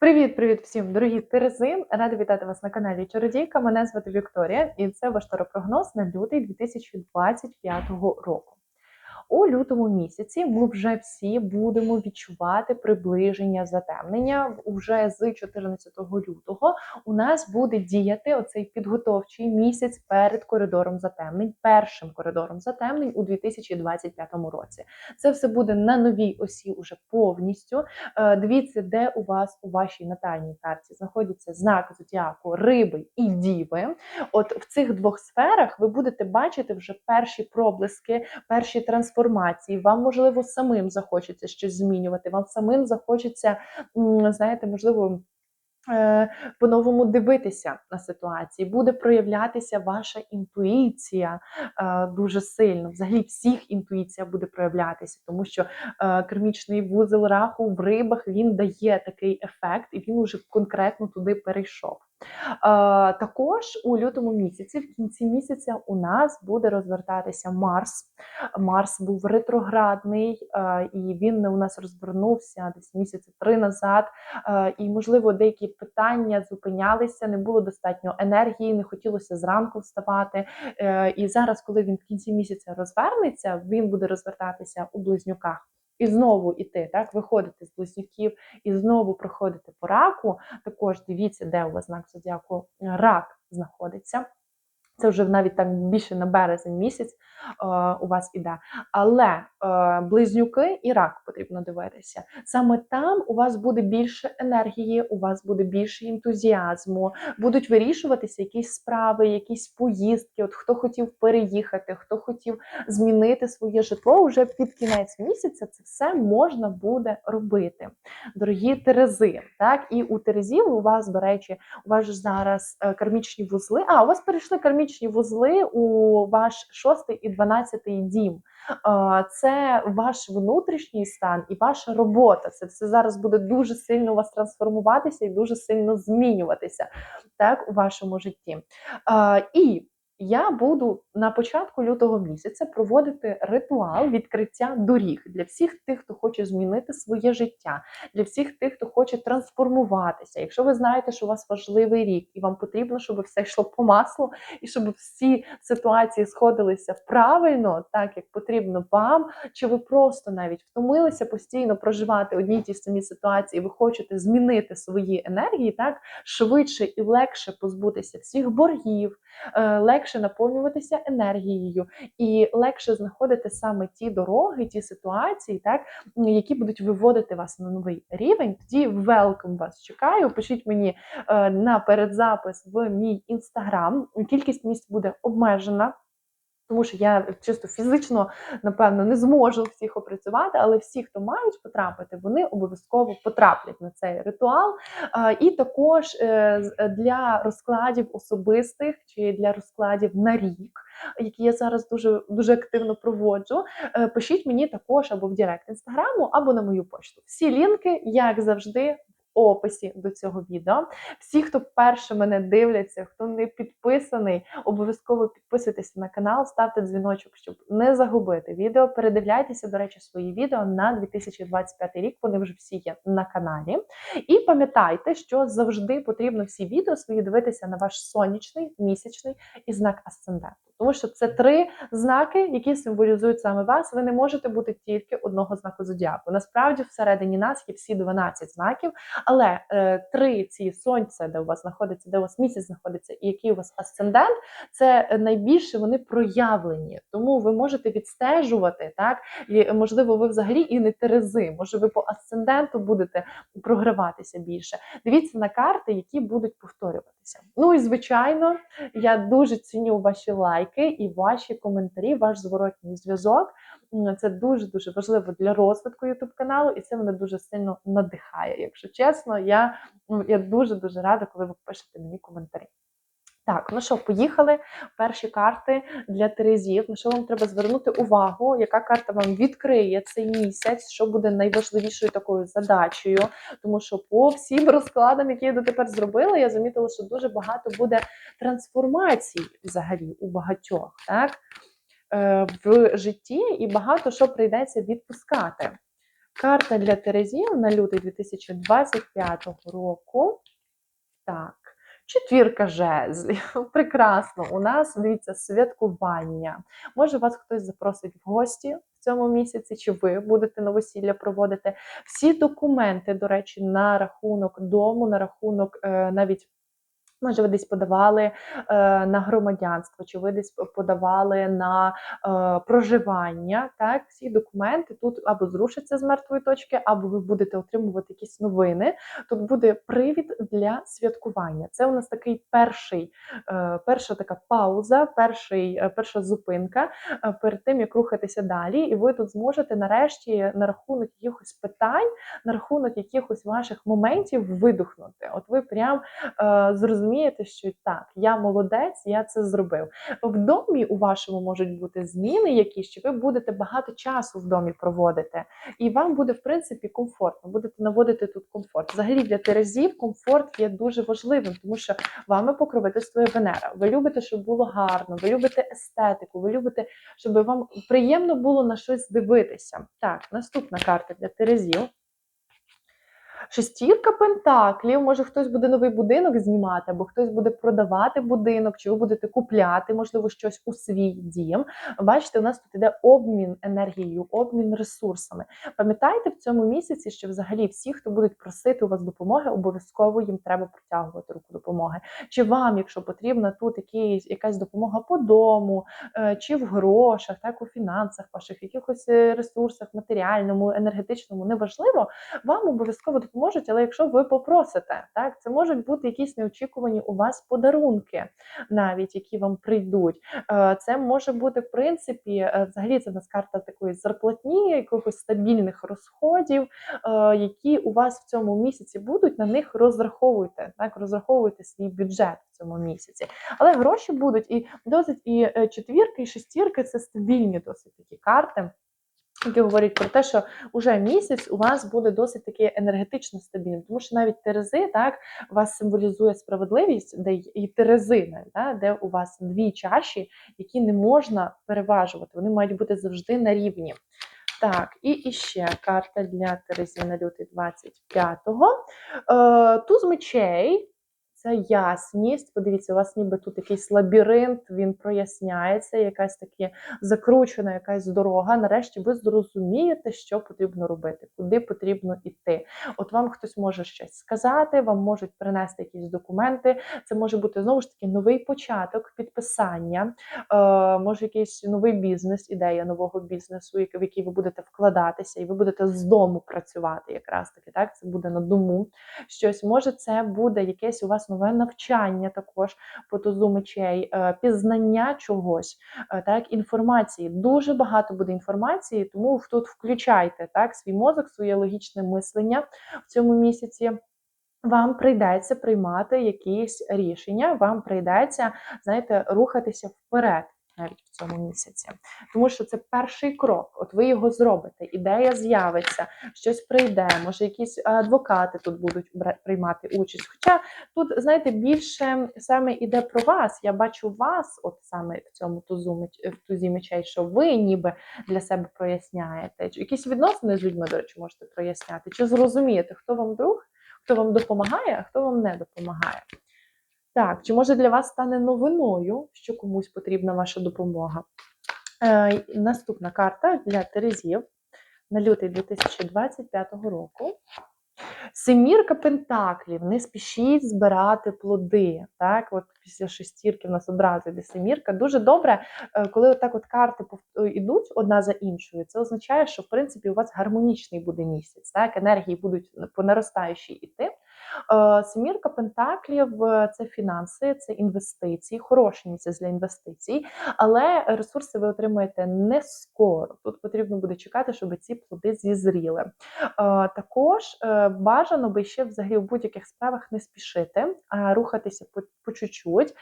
Привіт, привіт всім, дорогі Терези! Рада вітати вас на каналі Чародійка. Мене звати Вікторія, і це ваш таропрогноз на лютий 2025 року. У лютому місяці ми вже всі будемо відчувати приближення затемнення. Уже з 14 лютого у нас буде діяти оцей підготовчий місяць перед коридором затемнень, першим коридором затемнень у 2025 році. Це все буде на новій осі уже повністю. Е, Дивіться, де у вас у вашій натальній карті знаходяться знак зодіаку риби і діви. От в цих двох сферах ви будете бачити вже перші проблиски, перші трансформації. Вам можливо самим захочеться щось змінювати. Вам самим захочеться, знаєте, можливо. е, По-новому дивитися на ситуації, буде проявлятися ваша інтуїція е, дуже сильно. Взагалі, всіх інтуїція буде проявлятися, тому що е, кермічний вузол раху в рибах він дає такий ефект, і він уже конкретно туди перейшов. Е, Також у лютому місяці, в кінці місяця, у нас буде розвертатися Марс. Марс був ретроградний, е, і він у нас розвернувся десь місяці три назад. Е, І, можливо, деякі питання зупинялися, не було достатньо енергії, не хотілося зранку вставати. І зараз, коли він в кінці місяця розвернеться, він буде розвертатися у близнюках. І знову іти, так, виходити з близнюків і знову проходити по раку. Також дивіться, де у вас знак зодіаку рак знаходиться. Це вже навіть так більше на березень місяць е, у вас іде. Але е, близнюки і рак потрібно дивитися. Саме там у вас буде більше енергії, у вас буде більше ентузіазму, будуть вирішуватися якісь справи, якісь поїздки. От хто хотів переїхати, хто хотів змінити своє житло, вже під кінець місяця це все можна буде робити. Дорогі Терези, так і у Терезів у вас, до речі, у вас ж зараз е, кармічні вузли. А у вас перейшли кармічні вузли у ваш шостий і дванадцятий дім. Це ваш внутрішній стан і ваша робота. Це все зараз буде дуже сильно у вас трансформуватися і дуже сильно змінюватися так у вашому житті. І я буду на початку лютого місяця проводити ритуал відкриття доріг для всіх тих, хто хоче змінити своє життя, для всіх тих, хто хоче трансформуватися. Якщо ви знаєте, що у вас важливий рік, і вам потрібно, щоб все йшло по маслу, і щоб всі ситуації сходилися правильно, так як потрібно вам, чи ви просто навіть втомилися постійно проживати одні й ті самі ситуації, ви хочете змінити свої енергії, так швидше і легше позбутися всіх боргів, е, легше наповнюватися енергією і легше знаходити саме ті дороги, ті ситуації, так які будуть виводити вас на новий рівень. Тоді велком вас чекаю. Пишіть мені е, на передзапис в мій інстаграм. Кількість місць буде обмежена. Тому що я чисто фізично, напевно, не зможу всіх опрацювати, але всі, хто мають потрапити, вони обов'язково потраплять на цей ритуал. І також е, для розкладів особистих чи для розкладів на рік, які я зараз дуже дуже активно проводжу. е, Пишіть мені також або в Директ інстаграму, або на мою пошту. Всі лінки, як завжди. Описі до цього відео. Всі, хто вперше мене дивляться, хто не підписаний, обов'язково підписуйтесь на канал, ставте дзвіночок, щоб не загубити відео. Передивляйтеся, до речі, свої відео на 2025 рік. Вони вже всі є на каналі. І пам'ятайте, що завжди потрібно всі відео свої дивитися на ваш сонячний, місячний і знак асценденту. Тому що це три знаки, які символізують саме вас. Ви не можете бути тільки одного знаку зодіаку. Насправді, всередині нас є всі 12 знаків, але е, три ці сонця, де у вас знаходиться, де у вас місяць знаходиться, і який у вас асцендент, це найбільше вони проявлені. Тому ви можете відстежувати так. І, можливо, ви взагалі і не терези. Може, ви по асценденту будете програватися більше. Дивіться на карти, які будуть повторюватися. Ну і звичайно, я дуже ціню ваші лайки і ваші коментарі, ваш зворотній зв'язок. Це дуже дуже важливо для розвитку youtube каналу, і це мене дуже сильно надихає. Якщо чесно, я, я дуже дуже рада, коли ви пишете мені коментарі. Так, ну що, поїхали. Перші карти для Терезів. На що вам треба звернути увагу? Яка карта вам відкриє цей місяць? Що буде найважливішою такою задачею? Тому що по всім розкладам, які я дотепер зробила, я замітила, що дуже багато буде трансформацій взагалі у багатьох, так? Е, В житті, і багато що прийдеться відпускати. Карта для Терезів на лютий 2025 року. Так. Четвірка жезлів. Прекрасно. У нас дивіться святкування. Може, вас хтось запросить в гості в цьому місяці, чи ви будете новосілля проводити. Всі документи, до речі, на рахунок дому, на рахунок е, навіть. Може, ви десь подавали е, на громадянство, чи ви десь подавали на е, проживання. Так, всі документи тут або зрушаться з мертвої точки, або ви будете отримувати якісь новини. Тут буде привід для святкування. Це у нас такий перший, е, перша така пауза, перший, перша зупинка перед тим, як рухатися далі. І ви тут зможете нарешті на рахунок якихось питань, на рахунок якихось ваших моментів видухнути. От ви прям е, зрозумієте, що так, я молодець, я це зробив. В домі у вашому можуть бути зміни, якісь чи ви будете багато часу в домі проводити, і вам буде в принципі комфортно. Будете наводити тут комфорт. Взагалі для терезів комфорт є дуже важливим, тому що вами покровительствує Венера. Ви любите, щоб було гарно, ви любите естетику, ви любите, щоб вам приємно було на щось дивитися. Так, наступна карта для терезів. Шестірка пентаклів, може хтось буде новий будинок знімати, або хтось буде продавати будинок, чи ви будете купляти, можливо, щось у свій дім. Бачите, у нас тут іде обмін енергією, обмін ресурсами. Пам'ятайте в цьому місяці, що взагалі всі, хто будуть просити у вас допомоги, обов'язково їм треба протягувати руку допомоги. Чи вам, якщо потрібна тут якийсь, якась допомога по дому, е, чи в грошах, так у фінансах ваших, якихось е, ресурсах, матеріальному, енергетичному, неважливо, вам обов'язково допоможуть, але якщо ви попросите, так це можуть бути якісь неочікувані у вас подарунки, навіть які вам прийдуть. Е, Це може бути в принципі, е, взагалі це в нас карта такої зарплатні, якихось стабільних розходів, е, які у вас в цьому місяці будуть. На них розраховуйте, так розраховуйте свій бюджет цьому місяці. Але гроші будуть і досить і четвірки, і шестірки це стабільні досить такі карти які говорять про те, що уже місяць у вас буде досить таки енергетично стабільним, тому що навіть терези так вас символізує справедливість, де і терези, да, де у вас дві чаші, які не можна переважувати, вони мають бути завжди на рівні. Так, і іще карта для Терезів на лютий 25-го. Е, туз мечей. Це ясність. Подивіться, у вас ніби тут якийсь лабіринт, він проясняється, якась таке закручена якась дорога. Нарешті ви зрозумієте, що потрібно робити, куди потрібно йти. От вам хтось може щось сказати, вам можуть принести якісь документи. Це може бути знову ж таки новий початок, підписання, е, може якийсь новий бізнес, ідея нового бізнесу, в який ви будете вкладатися, і ви будете з дому працювати, якраз таки. Так, це буде на дому. Щось може, це буде якесь у вас нове навчання, також по тузу мечей, е, пізнання чогось, е, так, інформації. Дуже багато буде інформації, тому тут включайте так свій мозок, своє логічне мислення в цьому місяці. Вам прийдеться приймати якісь рішення, вам прийдеться, знаєте, рухатися вперед навіть в цьому місяці. Тому що це перший крок. От ви його зробите, ідея з'явиться, щось прийде, може, якісь адвокати тут будуть приймати участь. Хоча тут, знаєте, більше саме іде про вас. Я бачу вас, от саме в цьому тузу в тузі мечей, що ви ніби для себе проясняєте. Чи Якісь відносини з людьми, до речі, можете проясняти, чи зрозумієте, хто вам друг, хто вам допомагає, а хто вам не допомагає. Так, чи може для вас стане новиною, що комусь потрібна ваша допомога? Е, наступна карта для Терезів на лютий 2025 року. Семірка пентаклів, не спішіть збирати плоди. Так, от після шестірки в нас одразу йде семірка. Дуже добре, е, коли так от карти е, йдуть одна за іншою. Це означає, що в принципі у вас гармонічний буде місяць. Так, енергії будуть по наростаючій іти. Е, Семірка пентаклів це фінанси, це інвестиції, хороший місяць для інвестицій, але ресурси ви отримаєте не скоро. Тут потрібно буде чекати, щоб ці плоди зізріли. Е, Також е, бажано би ще взагалі в будь-яких справах не спішити, а рухатися по, чуть-чуть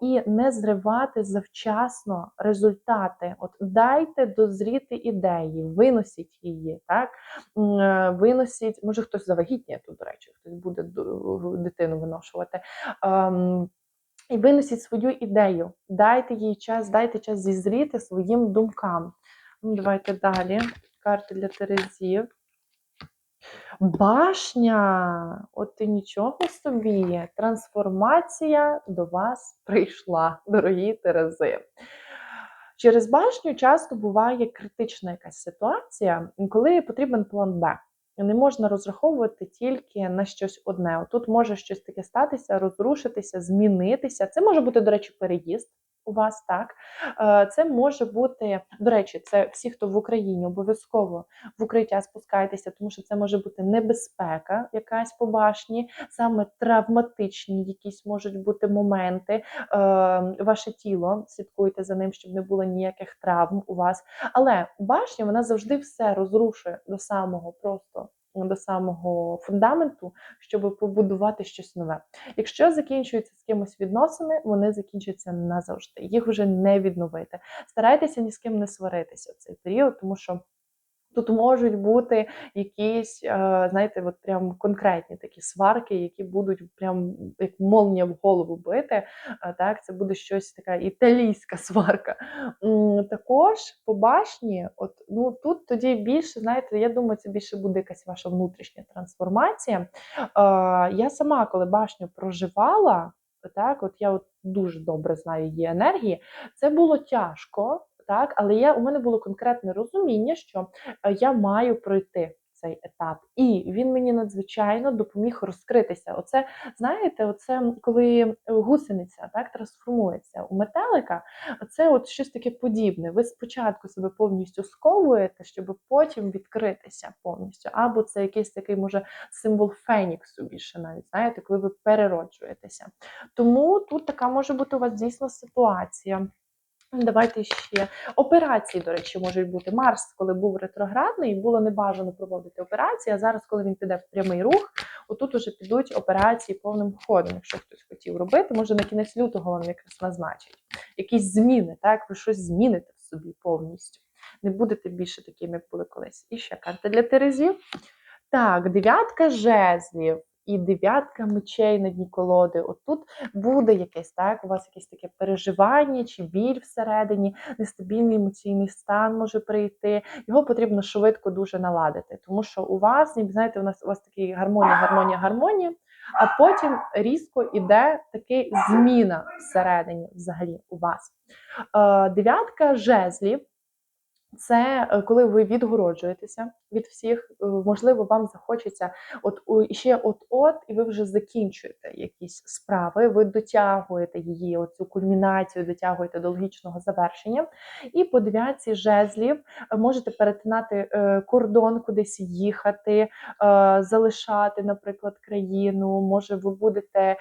і не зривати завчасно результати. От дайте дозріти ідеї, виносіть її, так виносіть, може хтось завагітніє тут, до речі, хтось буде дитину виношувати. Ем, і виносіть свою ідею, дайте їй час, дайте час зізріти своїм думкам. Ну, давайте далі. Карти для Терезів. Башня! От і нічого собі. Трансформація до вас прийшла, дорогі Терези. Через башню часто буває критична якась ситуація, коли потрібен план Б. Не можна розраховувати тільки на щось одне. Тут може щось таке статися, розрушитися, змінитися. Це може бути, до речі, переїзд у вас, так? Е, Це може бути, до речі, це всі, хто в Україні, обов'язково в укриття спускайтеся, тому що це може бути небезпека, якась по башні, саме травматичні якісь можуть бути моменти. Е, Ваше тіло, слідкуйте за ним, щоб не було ніяких травм у вас. Але башня вона завжди все розрушує до самого просто. До самого фундаменту, щоб побудувати щось нове. Якщо закінчуються з кимось відносини, вони закінчаться назавжди. Їх вже не відновити. Старайтеся ні з ким не сваритися в цей період, тому що. Тут можуть бути якісь, е, знаєте, от прям конкретні такі сварки, які будуть прям як молнія в голову бити. Е, так, це буде щось така італійська сварка. Також по башні, от ну тут тоді більше, знаєте, я думаю, це більше буде якась ваша внутрішня трансформація. Е, я сама, коли башню проживала, так, от я от дуже добре знаю її енергії, це було тяжко так, але я, у мене було конкретне розуміння, що е, я маю пройти цей етап, і він мені надзвичайно допоміг розкритися. Оце, знаєте, оце коли гусениця так трансформується у метелика, це от щось таке подібне. Ви спочатку себе повністю сковуєте, щоб потім відкритися повністю. Або це якийсь такий, може, символ Феніксу більше навіть, знаєте, коли ви перероджуєтеся. Тому тут така може бути у вас дійсно ситуація. Давайте ще операції, до речі, можуть бути. Марс, коли був ретроградний, було небажано проводити операції. А зараз, коли він піде в прямий рух, отут уже підуть операції повним ходом. Якщо хтось хотів робити, може на кінець лютого вам якраз назначить. Якісь зміни, так? Ви щось зміните в собі повністю. Не будете більше такими, як були колись. І ще карта для Терезів. Так, дев'ятка жезлів і дев'ятка мечей на дні колоди. Отут буде якесь так, у вас якесь таке переживання чи біль всередині, нестабільний емоційний стан може прийти. Його потрібно швидко дуже наладити, тому що у вас, знаєте, у нас у вас такий гармонія, гармонія, гармонія. А потім різко іде таки зміна всередині, взагалі, у вас. Е, дев'ятка жезлів це е, коли ви відгороджуєтеся від всіх, е, можливо, вам захочеться от ще от-от, і ви вже закінчуєте якісь справи, ви дотягуєте її, оцю кульмінацію, дотягуєте до логічного завершення. І по дев'ятці жезлів е, можете перетинати кордон, кудись їхати, залишати, наприклад, країну. Може, ви будете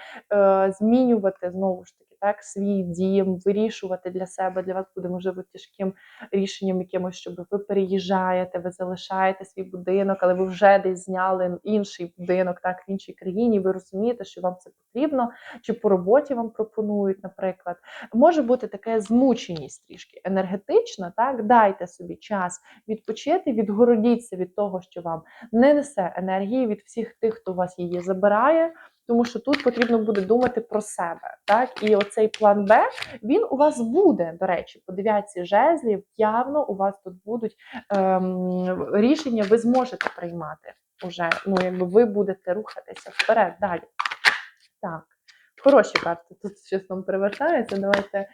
змінювати знову ж таки так, свій дім, вирішувати для себе. Для вас буде можливо тяжким рішенням, якимось, щоб ви переїжджаєте, ви залишаєте свій будинок, але ви вже десь зняли інший будинок, так в іншій країні. Ви розумієте, що вам це потрібно, чи по роботі вам пропонують, наприклад. Може бути таке змученість трішки енергетична. Так, дайте собі час відпочити, відгородіться від того, що вам не несе енергії від всіх тих, хто вас її забирає тому що тут потрібно буде думати про себе. Так, і оцей план Б він у вас буде. До речі, по дев'ятці жезлів явно у вас тут будуть ем, рішення, ви зможете приймати уже. Ну, якби ви будете рухатися вперед далі. Так, хороші карти. Тут щось нам привертається. Давайте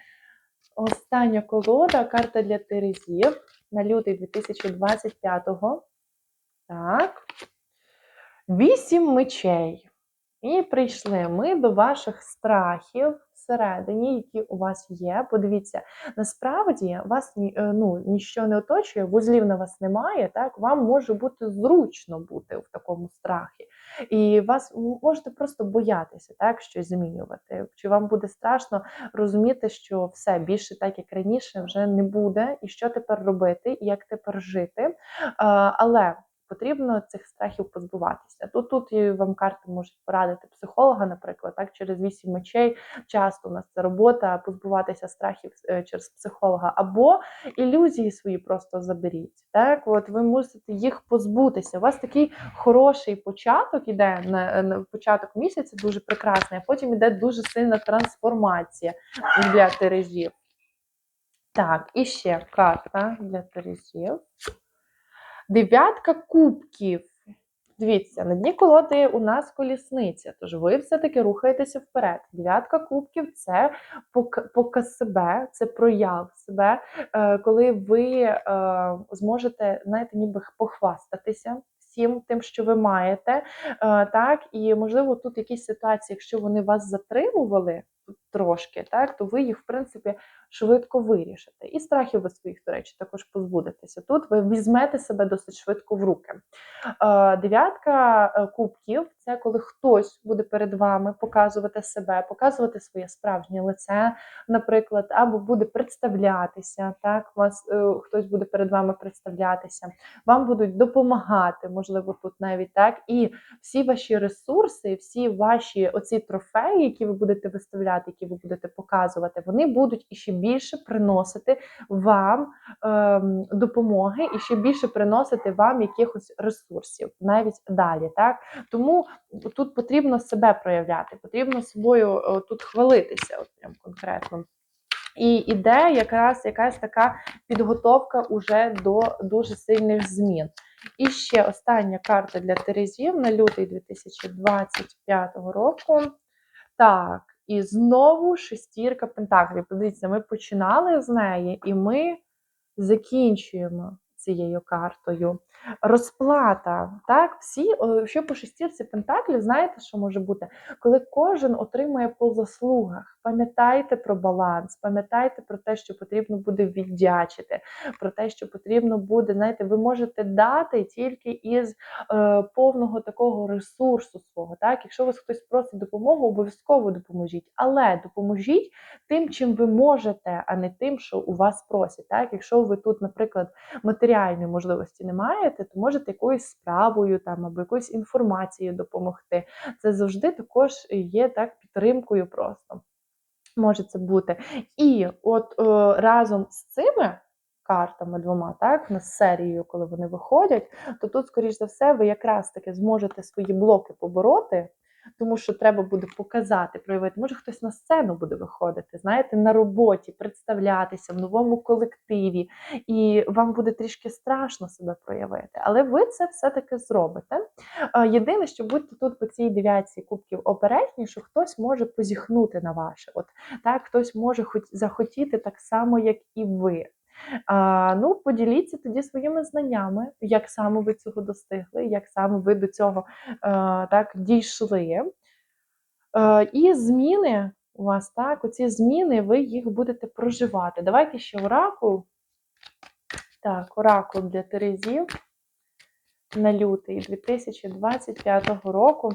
остання колода, карта для Терезів на лютий 2025-го. Так. Вісім мечей. І прийшли ми до ваших страхів всередині, які у вас є. Подивіться, насправді вас е, ну, нічого не оточує, вузлів на вас немає. Так, вам може бути зручно бути в такому страхі. І вас можете просто боятися так, щось змінювати. Чи вам буде страшно розуміти, що все більше так, як раніше, вже не буде, і що тепер робити, і як тепер жити. Але потрібно цих страхів позбуватися. Тут тут вам карти можуть порадити психолога, наприклад, так через вісім мечей. Часто у нас це робота позбуватися страхів е, через психолога, або ілюзії свої просто заберіть. Так, от ви мусите їх позбутися. У вас такий хороший початок іде на, на початок місяця, дуже прекрасний, а потім іде дуже сильна трансформація для Терезів. Так, і ще карта для Терезів. Дев'ятка кубків. Дивіться, на дні колоди у нас колісниця, тож ви все-таки рухаєтеся вперед. Дев'ятка кубків це пок- показ себе, це прояв себе, е, коли ви е, зможете, знаєте, ніби похвастатися всім тим, що ви маєте. Е, так, і можливо, тут якісь ситуації, якщо вони вас затримували трошки, так, то ви їх, в принципі, швидко вирішите. І страхів ви своїх, до речі, також позбудетеся. Тут ви візьмете себе досить швидко в руки. Е, Дев'ятка е, кубків це коли хтось буде перед вами показувати себе, показувати своє справжнє лице, наприклад, або буде представлятися. Так, вас е, хтось буде перед вами представлятися, вам будуть допомагати, можливо, тут навіть так. І всі ваші ресурси, всі ваші оці трофеї, які ви будете виставляти, які ви будете показувати, вони будуть іще більше приносити вам ем, допомоги і ще більше приносити вам якихось ресурсів навіть далі. Так тому тут потрібно себе проявляти, потрібно собою е, тут хвалитися, от прям конкретно. І іде якраз якась така підготовка уже до дуже сильних змін. І ще остання карта для Терезів на лютий 2025 року. Так, і знову шестірка пентаклів. Подивіться, ми починали з неї, і ми закінчуємо цією картою. Розплата. Так, всі, що по шестірці пентаклів, знаєте, що може бути? Коли кожен отримує по заслугах. Пам'ятайте про баланс, пам'ятайте про те, що потрібно буде віддячити, про те, що потрібно буде, знаєте, ви можете дати тільки із е, повного такого ресурсу свого. Так, якщо вас хтось просить допомогу, обов'язково допоможіть, але допоможіть тим, чим ви можете, а не тим, що у вас просять. Так, якщо ви тут, наприклад, матеріальної можливості не маєте, то можете якоюсь справою там або якоюсь інформацією допомогти. Це завжди також є так підтримкою просто. Може це бути. І от о, разом з цими картами двома, так, на серією, коли вони виходять, то тут, скоріш за все, ви якраз таки зможете свої блоки побороти. Тому що треба буде показати, проявити. Може, хтось на сцену буде виходити, знаєте, на роботі, представлятися в новому колективі, і вам буде трішки страшно себе проявити. Але ви це все-таки зробите. Єдине, що будьте тут по цій дев'ятці кубків обережні, що хтось може позіхнути на ваше. От так, хтось може хоч захотіти так само, як і ви. А, ну, поділіться тоді своїми знаннями, як саме ви цього достигли, як саме ви до цього а, так дійшли. А, і зміни у вас так, оці зміни, ви їх будете проживати. Давайте ще оракул. Так, оракул для Терезів на лютий 2025 року.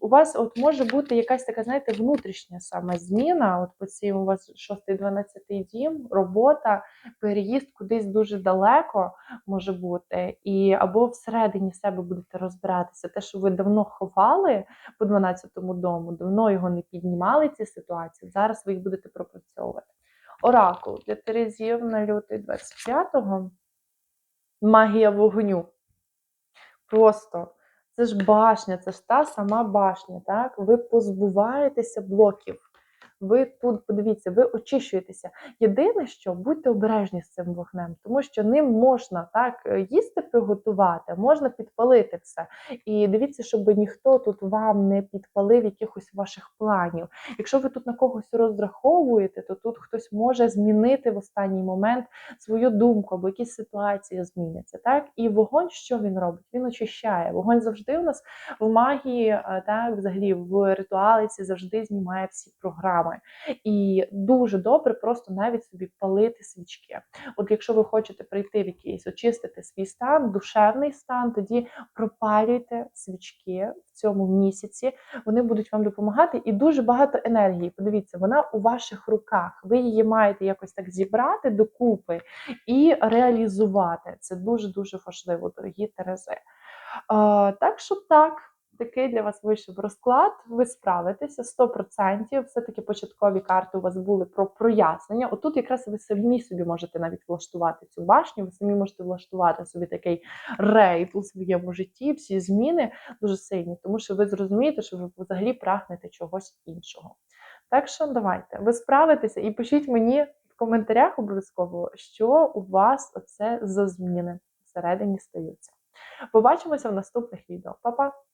У вас от може бути якась така, знаєте, внутрішня саме зміна. От по цій у вас 6-12 дім, робота, переїзд кудись дуже далеко може бути, і або всередині себе будете розбиратися. Те, що ви давно ховали по 12-му дому, давно його не піднімали ці ситуації. Зараз ви їх будете пропрацьовувати. Оракул для Терезів на лютий 25-го. Магія вогню. Просто це ж башня, це ж та сама башня. Так? Ви позбуваєтеся блоків. Ви тут, подивіться, ви очищуєтеся. Єдине, що будьте обережні з цим вогнем, тому що ним можна так е, їсти приготувати, можна підпалити все. І дивіться, щоб ніхто тут вам не підпалив якихось ваших планів. Якщо ви тут на когось розраховуєте, то тут хтось може змінити в останній момент свою думку або якісь ситуації зміняться. Так, і вогонь, що він робить? Він очищає. Вогонь завжди у нас в магії, е, так, взагалі в ритуаліці завжди знімає всі програми. І дуже добре просто навіть собі палити свічки. От якщо ви хочете прийти в якийсь очистити свій стан, душевний стан, тоді пропалюйте свічки в цьому місяці. Вони будуть вам допомагати і дуже багато енергії. Подивіться, вона у ваших руках. Ви її маєте якось так зібрати докупи і реалізувати. Це дуже дуже важливо, дорогі Терези. Так що так. Такий для вас вийшов розклад, ви справитеся 100%. Все-таки початкові карти у вас були про прояснення. Отут якраз ви самі собі можете навіть влаштувати цю башню, ви самі можете влаштувати собі такий рейд у своєму житті, всі зміни дуже сильні, тому що ви зрозумієте, що ви взагалі прагнете чогось іншого. Так що давайте, ви справитеся і пишіть мені в коментарях обов'язково, що у вас оце за зміни всередині стаються. Побачимося в наступних відео. Па-па!